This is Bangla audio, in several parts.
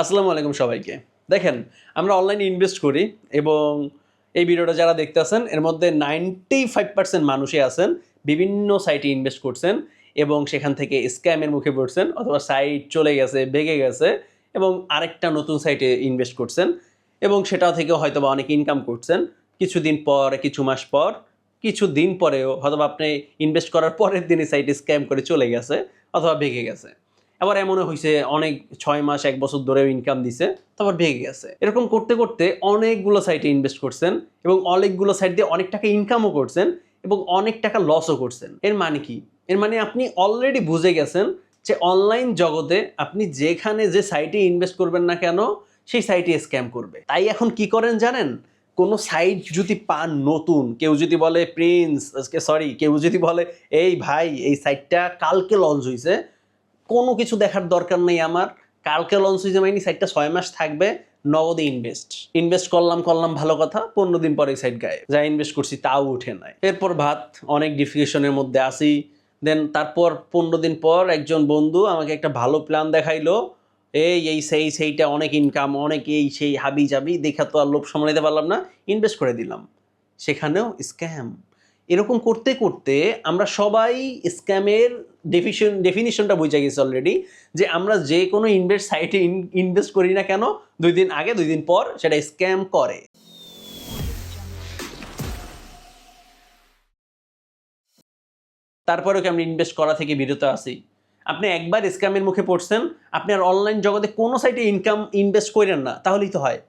আসসালামু আলাইকুম সবাইকে। দেখেন, আমরা অনলাইনে ইনভেস্ট করি এবং এই ভিডিওটা যারা দেখতে আছেন, এর মধ্যে নাইনটি ফাইভ পার্সেন্ট মানুষই আছেন, বিভিন্ন সাইটে ইনভেস্ট করছেন এবং সেখান থেকে স্ক্যামের মুখে পড়ছেন অথবা সাইট চলে গেছে, ভেঙে গেছে এবং আরেকটা নতুন সাইটে ইনভেস্ট করছেন এবং সেটা থেকে হয়তো বা অনেক ইনকাম করছেন। কিছুদিন পর, কিছু মাস পর, কিছু দিন পরেও হয়তো আপনি ইনভেস্ট করার পরের দিনই সাইটে স্ক্যাম করে চলে গেছে অথবা ভেঙে গেছে। আবার এমনও হয়েছে অনেক ছয় মাস, এক বছর ধরেও ইনকাম দিছে, তারপর ভেঙে গেছে। এরকম করতে করতে অনেকগুলো সাইটে ইনভেস্ট করছেন এবং অনেকগুলো সাইট দিয়ে অনেক টাকা ইনকামও করছেন এবং অনেক টাকা লসও করছেন। এর মানে কি? এর মানে আপনি অলরেডি বুঝে গেছেন যে অনলাইন জগতে আপনি যেখানে যে সাইটে ইনভেস্ট করবেন না কেন, সেই সাইটে স্ক্যাম করবে। তাই এখন কি করেন জানেন? কোনো সাইট যদি পান নতুন, কেউ যদি বলে প্রিন্স সরি কেউ যদি বলে, এই ভাই, এই সাইটটা কালকে লঞ্চ হয়েছে কোনো কিছু দেখার দরকার নেই আমার। কালকে লঞ্চ হয়েছে মানে সাইটটা ছয় মাস থাকবে, নগদে ইনভেস্ট ইনভেস্ট করলাম করলাম, ভালো কথা, পনেরো দিন পরে সাইট গায়ে। যা ইনভেস্ট করছি তাও উঠে নাই। এরপর ভাত, অনেক ডিফিকেশনের মধ্যে আসি দেন তারপর পনেরো দিন পর একজন বন্ধু আমাকে একটা ভালো প্ল্যান দেখাইলো। এই এই, সেই, সেইটা অনেক ইনকাম অনেক এই, সেই হাবি যাবি দেখা তো আর লোভ সামলাইতে পারলাম না। ইনভেস্ট করে দিলাম। সেখানেও স্ক্যাম এরকম করতে করতে আমরা সবাই স্ক্যামের ডেফিশন ডেফিনিশনটা বুঝে গেছি অলরেডি যে আমরা যে কোনো ইনভেস্ট সাইটে ইনভেস্ট করি না কেন, দুই দিন আগে, দুই দিন পর সেটা স্ক্যাম করে। তারপরেও কি আমরা ইনভেস্ট করা থেকে বিরত আছি? আপনি একবার স্ক্যামের মুখে পড়ছেন, আপনি আর অনলাইন জগতে কোনো সাইটে ইনকাম ইনভেস্ট করেন না, তাহলেই তো হয়।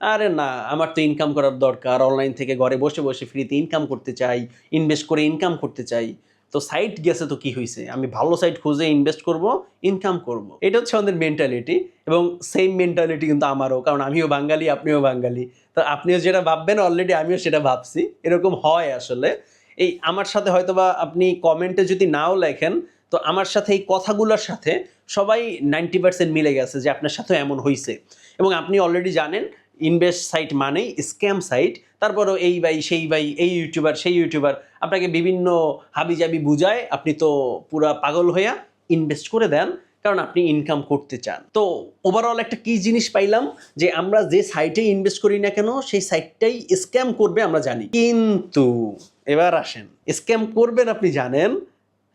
আরে না, আমার তো ইনকাম করার দরকার। অনলাইন থেকে ঘরে বসে বসে ফ্রিতে ইনকাম করতে চাই ইনভেস্ট করে ইনকাম করতে চাই। তো সাইট গেছে তো কি হয়েছে আমি ভালো সাইট খুঁজে ইনভেস্ট করব ইনকাম করব। এটা হচ্ছে আমাদের মেন্টালিটি এবং সেম মেন্টালিটি কিন্তু আমারও, কারণ আমিও বাঙালি, আপনিও বাঙালি। তো আপনিও যেটা ভাববেন অলরেডি আমিও সেটা ভাবছি। এরকম হয় আসলে। এই আমার সাথে হয়তোবা আপনি কমেন্টে যদি নাও লেখেন, তো আমার সাথে এই কথাগুলোর সাথে সবাই নাইনটি পার্সেন্ট মিলে গেছে যে আপনার সাথেও এমন হয়েছে এবং আপনি অলরেডি জানেন ইনভেস্ট সাইট মানেই স্ক্যাম সাইট তারপরও এই ভাই, সেই ভাই, এই ইউটিউবার সেই ইউটিউবার আপনাকে বিভিন্ন হাবিজাবি বুঝায়। আপনি তো পুরা পাগল হইয়া ইনভেস্ট করে দেন, কারণ আপনি ইনকাম করতে চান। তো ওভারঅল একটা কি জিনিস পাইলাম, যে আমরা যে সাইটে ইনভেস্ট করি না কেন, সেই সাইটটাই স্ক্যাম করবে আমরা জানি। কিন্তু এবার আসেন স্ক্যাম করবেন আপনি জানেন,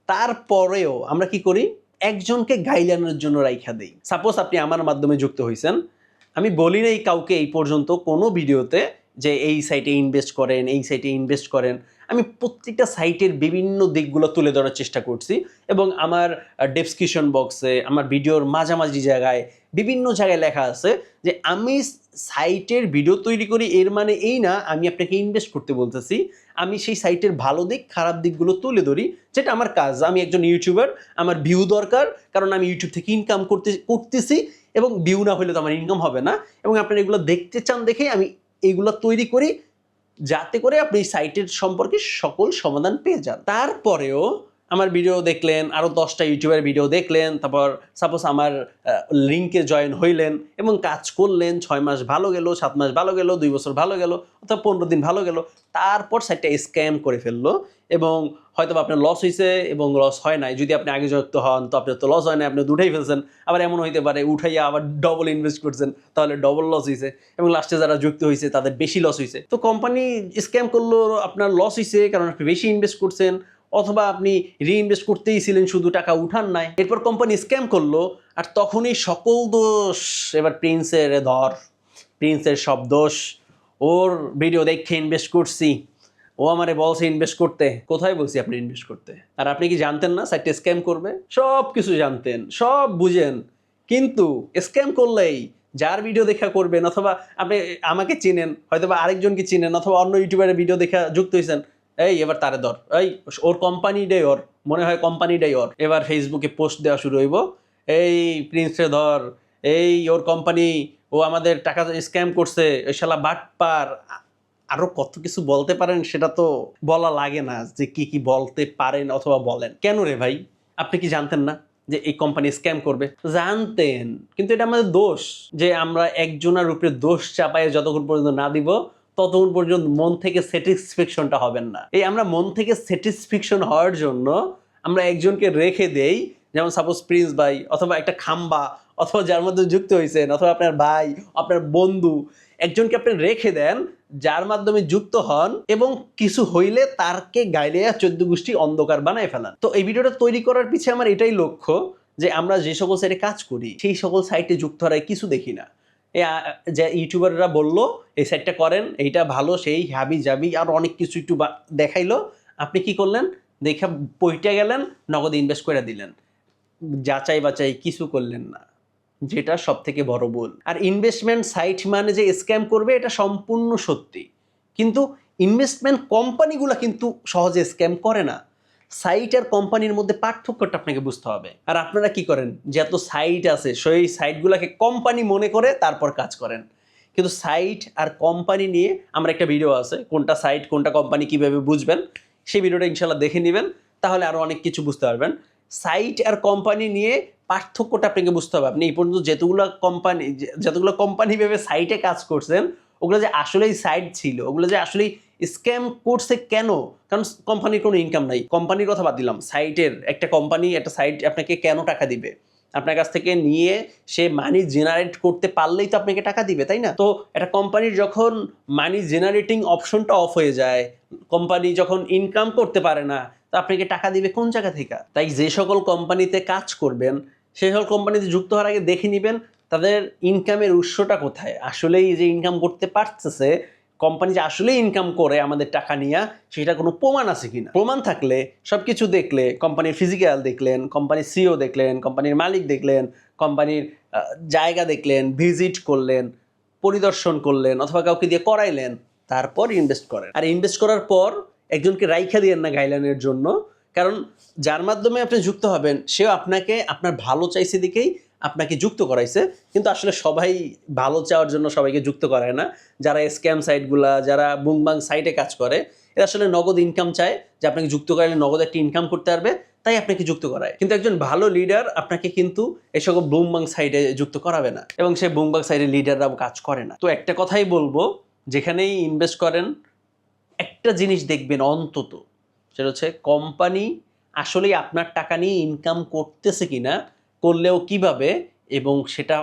তারপরেও আমরা কি করি? একজনকে গাইলানোর জন্য রাইখা দেই। সাপোজ আপনি আমার মাধ্যমে যুক্ত হয়েছেন আমি বলি নাই কাউকে এই পর্যন্ত কোনো ভিডিওতে যে এই সাইটে ইনভেস্ট করেন, এই সাইটে ইনভেস্ট করেন। আমি প্রত্যেকটা সাইটের বিভিন্ন দিকগুলো তুলে ধরার চেষ্টা করছি এবং আমার ডেসক্রিপশন বক্সে আমার ভিডিওর মাঝামাঝি জায়গায় বিভিন্ন জায়গায় লেখা আছে যে আমি সাইটের ভিডিও তৈরি করি, এর মানে এই না, আমি আপনাকে ইনভেস্ট করতে বলতেছি, আমি সেই সাইটের ভালো দিক, খারাপ দিকগুলো তুলে ধরি, যেটা আমার কাজ। আমি একজন ইউটিউবার আমার ভিউ দরকার, কারণ আমি ইউটিউব থেকে ইনকাম করতে, করতেছি এবং ভিউ না হলে তো আমার ইনকাম হবে না এবং আপনারা এগুলো দেখতে চান দেখেই আমি এইগুলো তৈরি করি যাতে করে আপনি সাইটের সম্পর্কে সকল সমাধান পেয়ে যান। তারপরেও আমার ভিডিও দেখলেন আরও দশটা ইউটিউবের ভিডিও দেখলেন, তারপর সাপোজ আমার লিঙ্কে জয়েন হইলেন এবং কাজ করলেন, ছয় মাস ভালো গেল, সাত মাস ভালো গেল, দুই বছর ভালো গেল, অথবা পনেরো দিন ভালো গেল, তারপর সাইটটা স্ক্যাম করে ফেলল এবং হয়তো আপনার লস হয়েছে এবং লস হয় নাই। যদি আপনি আগে যুক্ত হন, তো আপনার তো লস হয় না আপনি উঠাই ফেলছেন। আবার এমন হইতে পারে, উঠাইয়া আবার ডবল ইনভেস্ট করছেন, তাহলে ডবল লস হয়েছে এবং লাস্টে যারা যুক্ত হয়েছে তাদের বেশি লস হয়েছে তো কোম্পানি স্ক্যাম করল, আপনার লস হয়েছে কারণ আপনি বেশি ইনভেস্ট করছেন অথবা আপনি রিইনভেস্ট করতেই ছিলেন, শুধু টাকা উঠান নাই। এরপর কোম্পানি স্ক্যাম করল, আর তখনই সকল দোষ, এবার প্রিন্সের ধর প্রিন্সের সব দোষ, ওর ভিডিও দেখে ইনভেস্ট করছি। ও আমারে বলছে ইনভেস্ট করতে। কোথায় বলছি আপনি ইনভেস্ট করতে? আর আপনি কি জানতেন না সাইটে স্ক্যাম করবে? সব কিছু জানতেন, সব বুঝেন। কিন্তু স্ক্যাম করলেই যার ভিডিও দেখা করবেন, অথবা আপনি আমাকে চিনেন হয়তো বা আরেকজনকে চিনেন, অথবা অন্য ইউটিউবারের ভিডিও দেখা যুক্ত হয়েছেন এই, এবার তারে ধর। এই, ওর কোম্পানিটাই ওর, মনে হয় কোম্পানিটাই ওর। এবার ফেসবুকে পোস্ট দেওয়া শুরু হইব। এই প্রিন্সে ধর, এই, ওর কোম্পানি ও আমাদের টাকা স্ক্যাম করছে ওই শালা বাটপার। আরও কত কিছু বলতে পারেন, সেটা তো বলা লাগে না যে কি কি বলতে পারেন অথবা বলেন। কেন রে ভাই? আপনি কি জানতেন না যে এই কোম্পানি স্ক্যাম করবে? জানতেন, কিন্তু এটা আমাদের দোষ। যে আমরা একজনের উপরে দোষ চাপায় যতক্ষণ পর্যন্ত না দিব ততক্ষণ পর্যন্ত মন থেকে স্যাটিসফ্যাকশনটা হবেন না। এই আমরা মন থেকে স্যাটিসফ্যাকশন হওয়ার জন্য আমরা একজনকে রেখে দেই, যেমন সাপোজ প্রিন্স ভাই অথবা একটা খাম্বা অথবা যার মধ্যে যুক্ত হয়েছেন, অথবা আপনার ভাই, আপনার বন্ধু, একজনকে আপনি রেখে দেন, যার মাধ্যমে যুক্ত হন এবং কিছু হইলে তারকে গাইলিয়া চোদ্দ গোষ্ঠী অন্ধকার বানায় ফেলান। তো এই ভিডিওটা তৈরি করার পিছিয়ে আমার এটাই লক্ষ্য যে আমরা যে সকল সাইটে কাজ করি, সেই সকল সাইটে যুক্ত হওয়ার কিছু দেখি না। যে ইউটিউবাররা বলল, এই সাইটটা করেন, এইটা ভালো, সেই হাবি জাবি, আর অনেক কিছু একটু দেখাইলো। আপনি কি করলেন? দেখে পইটা গেলেন, নগদ ইনভেস্ট করে দিলেন। যাচাই বাচাই কিছু করলেন না। যেটা সব থেকে বড় ভুল। আর ইনভেস্টমেন্ট সাইট মানে যে স্ক্যাম করবে, এটা সম্পূর্ণ সত্যি। কিন্তু ইনভেস্টমেন্ট কোম্পানিগুলো কিন্তু সহজে স্ক্যাম করে না। সাইট আর কোম্পানির মধ্যে পার্থক্যটা আপনাকে বুঝতে হবে। আর আপনারা কি করেন? যে এত সাইট আছে, সেই সাইটগুলোকে কোম্পানি মনে করে তারপর কাজ করেন। কিন্তু সাইট আর কোম্পানি নিয়ে আমার একটা ভিডিও আছে, কোনটা সাইট, কোনটা কোম্পানি কীভাবে বুঝবেন? সেই ভিডিওটা ইনশাল্লাহ দেখে নেবেন, তাহলে আরও অনেক কিছু বুঝতে পারবেন। সাইট আর কোম্পানি নিয়ে পার্থক্যটা আপনাকে বুঝতে হবে। আপনি এই পর্যন্ত যেতগুলো কোম্পানি যতগুলো কোম্পানি ভেবে সাইটে কাজ করছেন, ওগুলো যে আসলেই সাইট ছিল, ওগুলো যে আসলেই স্ক্যাম করছে কেন? কারণ কোম্পানির কোনো ইনকাম নাই। কোম্পানির কথা বাদ দিলাম। সাইটের একটা কোম্পানি একটা সাইট আপনাকে কেন টাকা দিবে? আপনার কাছ থেকে নিয়ে সে মানি জেনারেট করতে পারলেই তো আপনাকে টাকা দিবে, তাই না? তো একটা কোম্পানির যখন মানি জেনারেটিং অপশনটা অফ হয়ে যায় কোম্পানি যখন ইনকাম করতে পারে না, তো আপনাকে টাকা দিবে কোন জায়গা থেকে? তাই যে সকল কোম্পানিতে কাজ করবেন সেই সকল কোম্পানিতে যুক্ত হওয়ার আগে দেখে নেবেন, তাদের ইনকামের উৎসটা কোথায়? আসলেই যে ইনকাম করতে পারতেছে কোম্পানি যে আসলেই ইনকাম করে আমাদের টাকা নিয়ে, সেটা কোনো প্রমাণ আছে কিনা? প্রমাণ থাকলে সব কিছু দেখলে, কোম্পানির ফিজিক্যাল দেখলেন, কোম্পানির সিও দেখলেন, কোম্পানির মালিক দেখলেন, কোম্পানির জায়গা দেখলেন ভিজিট করলেন, পরিদর্শন করলেন, অথবা কাউকে দিয়ে করাইলেন, তারপর ইনভেস্ট করেন। আর ইনভেস্ট করার পর একজনকে রাইখা দিয়েন না গাইলানের জন্য, কারণ যার মাধ্যমে আপনি যুক্ত হবেন, সেও আপনাকে, আপনার ভালো চাইছে দিকেই আপনাকে যুক্ত করাইছে, কিন্তু আসলে সবাই ভালো চাওয়ার জন্য সবাইকে যুক্ত করায় না। যারা স্ক্যাম সাইটগুলা যারা বুংবাং সাইটে কাজ করে, এরা আসলে নগদ ইনকাম চায়, যে আপনাকে যুক্ত করাইলে নগদ একটা ইনকাম করতে পারবে, তাই আপনাকে যুক্ত করায়। কিন্তু একজন ভালো লিডার আপনাকে কিন্তু এই সকল বুমবাং সাইডে যুক্ত করাবে না, এবং সেই বুমবাং সাইডে লিডাররাও কাজ করে না। তো একটা কথাই বলব, যেখানেই ইনভেস্ট করেন, একটা জিনিস দেখবেন অন্তত, সেটা হচ্ছে কোম্পানি আসলেই আপনার টাকা নিয়ে ইনকাম করতেছে কিনা করলেও কীভাবে এবং সেটা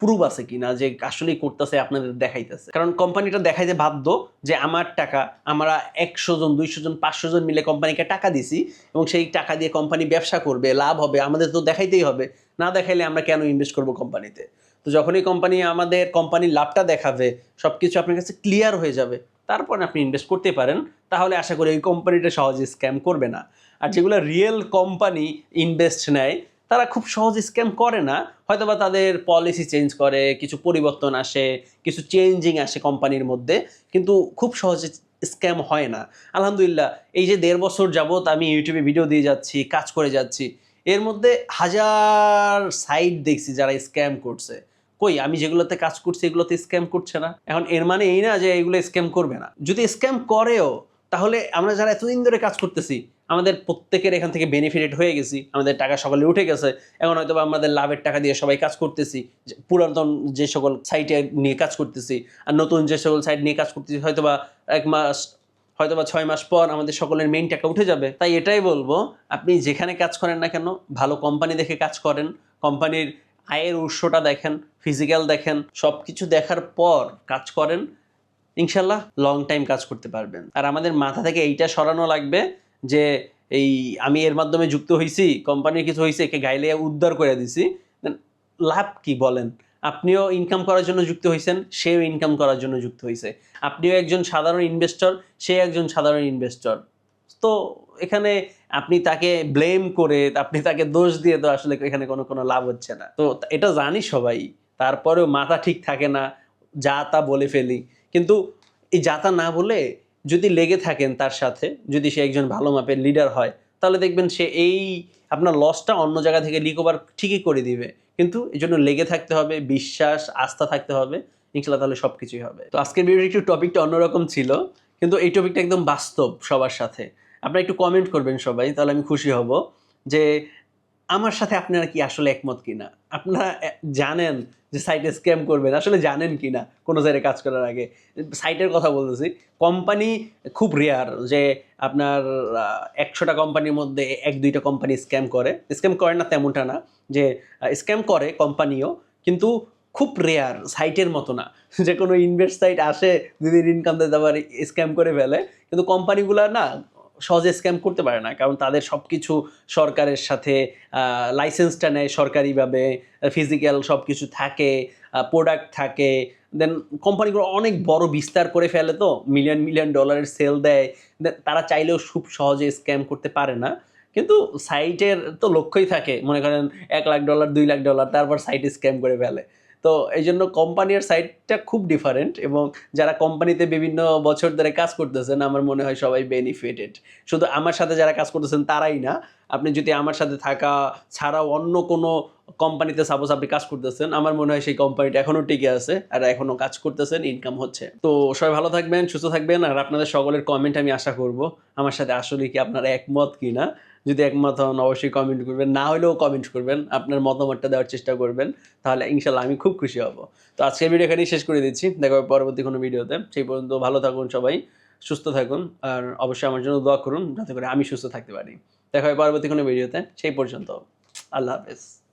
প্রুভ আছে কিনা যে আসলেই করতেছে, আপনাদের দেখাইতেছে। কারণ কোম্পানিটা দেখাইতে বাধ্য যে আমার টাকা, আমরা একশো জন, দুইশো জন, পাঁচশো জন মিলে কোম্পানিকে টাকা দিছি এবং সেই টাকা দিয়ে কোম্পানি ব্যবসা করবে, লাভ হবে, আমাদের তো দেখাইতেই হবে। না দেখাইলে আমরা কেন ইনভেস্ট করব কোম্পানিতে তো যখনই কোম্পানি আমাদের কোম্পানির লাভটা দেখাবে সব কিছু আপনার কাছে ক্লিয়ার হয়ে যাবে, তারপর আপনি ইনভেস্ট করতে পারেন। তাহলে আশা করি ওই কোম্পানিটা সহজে স্ক্যাম করবে না। আর যেগুলো রিয়েল কোম্পানি ইনভেস্ট নেয় তারা খুব সহজে স্ক্যাম করে না। হয়তোবা তাদের পলিসি চেঞ্জ করে, কিছু পরিবর্তন আসে, কিছু চেঞ্জিং আসে কোম্পানির মধ্যে, কিন্তু খুব সহজে স্ক্যাম হয় না। আলহামদুলিল্লাহ, এই যে দেড় বছর যাবত আমি ইউটিউবে ভিডিও দিয়ে যাচ্ছি, কাজ করে যাচ্ছি, এর মধ্যে হাজার সাইট দেখছি যারা স্ক্যাম করছে। কই, আমি যেগুলোতে কাজ করছি, এগুলোতে স্ক্যাম করছে না। এখন এর মানে এই না যে এগুলো স্ক্যাম করবে না। যদি স্ক্যাম করেও, তাহলে আমরা যারা এতদিন ধরে কাজ করতেছি আমাদের প্রত্যেকের এখান থেকে বেনিফিটেড হয়ে গেছি, আমাদের টাকা সকালে উঠে গেছে, এখন হয়তো আমাদের লাভের টাকা দিয়ে সবাই কাজ করতেছি পুরাতন যে সকল সাইটে নিয়ে কাজ করতেছি, আর নতুন যে সকল সাইট নিয়ে কাজ করতেছি হয়তো বা এক মাস হয়তো বা ছয় মাস পর আমাদের সকলের মেইন টাকা উঠে যাবে। তাই এটাই বলব, আপনি যেখানে কাজ করেন না কেন, ভালো কোম্পানি দেখে কাজ করেন কোম্পানির আয়ের উৎসটা দেখেন ফিজিক্যাল দেখেন সব কিছু দেখার পর কাজ করেন, ইনশাল্লাহ লং টাইম কাজ করতে পারবেন। আর আমাদের মাথা থেকে এইটা সরানো লাগবে যে এই আমি এর মাধ্যমে যুক্ত হয়েছি কোম্পানির কিছু হয়েছে একে গাইলে উদ্ধার করে দিছি। লাভ কি বলেন? আপনিও ইনকাম করার জন্য যুক্ত হয়েছেন সেও ইনকাম করার জন্য যুক্ত হয়েছে আপনিও একজন সাধারণ ইনভেস্টর সে একজন সাধারণ ইনভেস্টর তো এখানে আপনি তাকে ব্লেম করে, আপনি তাকে দোষ দিয়ে তো আসলে এখানে কোনো কোনো লাভ হচ্ছে না। তো এটা জানি সবাই। তারপরেও মাথা ঠিক থাকে না, যা তা বলে ফেলি। কিন্তু এই যা না বলে যদি লেগে থাকেন তার সাথে, যদি সে একজন ভালো মাপের লিডার হয়, তাহলে দেখবেন সে এই আপনার লসটা অন্য জায়গা থেকে রিকভার ঠিকই করে দিবে। কিন্তু এই জন্য লেগে থাকতে হবে, বিশ্বাস, আস্থা থাকতে হবে ইনশাল্লাহ তাহলে সব কিছুই হবে। তো আজকের ভিডিওর একটু টপিকটা অন্যরকম ছিল, কিন্তু এই টপিকটা একদম বাস্তব সবার সাথে। আপনারা একটু কমেন্ট করবেন সবাই, তাহলে আমি খুশি হব যে আমার সাথে আপনারা কি আসলে একমত কিনা? আপনারা জানেন যে সাইটে স্ক্যাম করবেন। আসলে জানেন কি না কোনো সাইটে কাজ করার আগে? সাইটের কথা বলতেছি। কোম্পানি খুব রেয়ার যে আপনার একশোটা কোম্পানির মধ্যে এক, দুইটা কোম্পানি স্ক্যাম করে। স্ক্যাম করে না তেমনটা না যে স্ক্যাম করে কোম্পানিও, কিন্তু খুব রেয়ার সাইটের মতো না। যে কোনো ইনভেস্ট সাইট আসে দুদিন ইনকাম দিতে আবার স্ক্যাম করে ফেলে। কিন্তু কোম্পানিগুলো না সহজে স্ক্যাম করতে পারে না। কারণ তাদের সব কিছু সরকারের সাথে লাইসেন্সটা নেয় সরকারিভাবে ফিজিক্যাল সব কিছু থাকে প্রোডাক্ট থাকে। দেন কোম্পানিগুলো অনেক বড় বিস্তার করে ফেলে তো মিলিয়ন মিলিয়ন ডলারের সেল দেয়। তারা চাইলেও খুব সহজে স্ক্যাম করতে পারে না। কিন্তু সাইটের তো লক্ষ্যই থাকে। মনে করেন এক লাখ ডলার দুই লাখ ডলার তারপর সাইটে স্ক্যাম করে ফেলে। তো এই জন্য কোম্পানির সাইটটা খুব ডিফারেন্ট এবং যারা কোম্পানিতে বিভিন্ন বছর ধরে কাজ করতেছেন, আমার মনে হয় সবাই বেনিফিটেড শুধু আমার সাথে যারা কাজ করতেছেন, তারাই না। আপনি যদি আমার সাথে থাকা ছাড়াও অন্য কোনো কোম্পানিতে সাপোজ আপনি কাজ করতেছেন, আমার মনে হয় সেই কোম্পানিটা এখনও টিকে আছে আর এখনও কাজ করতেছেন ইনকাম হচ্ছে। তো সবাই ভালো থাকবেন, সুস্থ থাকবেন আর আপনাদের সকলের কমেন্ট আমি আশা করব। আমার সাথে আসলে কি আপনারা একমত কি না যদি একমত হন, অবশ্যই কমেন্ট করবেন। না হলেও কমেন্ট করবেন। আপনার মতামতটা দেওয়ার চেষ্টা করবেন। তাহলে ইনশাল্লাহ আমি খুব খুশি হব। তো আজকের ভিডিও এখানেই শেষ করে দিচ্ছি। দেখা পরবর্তী কোনো ভিডিওতে সেই পর্যন্ত ভালো থাকুন সবাই, সুস্থ থাকুন। আর অবশ্যই আমার জন্য দোয়া করুন, যাতে করে আমি সুস্থ থাকতে পারি। দেখা হবে পরবর্তী কোনো ভিডিওতে সেই পর্যন্ত। আল্লাহ হাফেজ।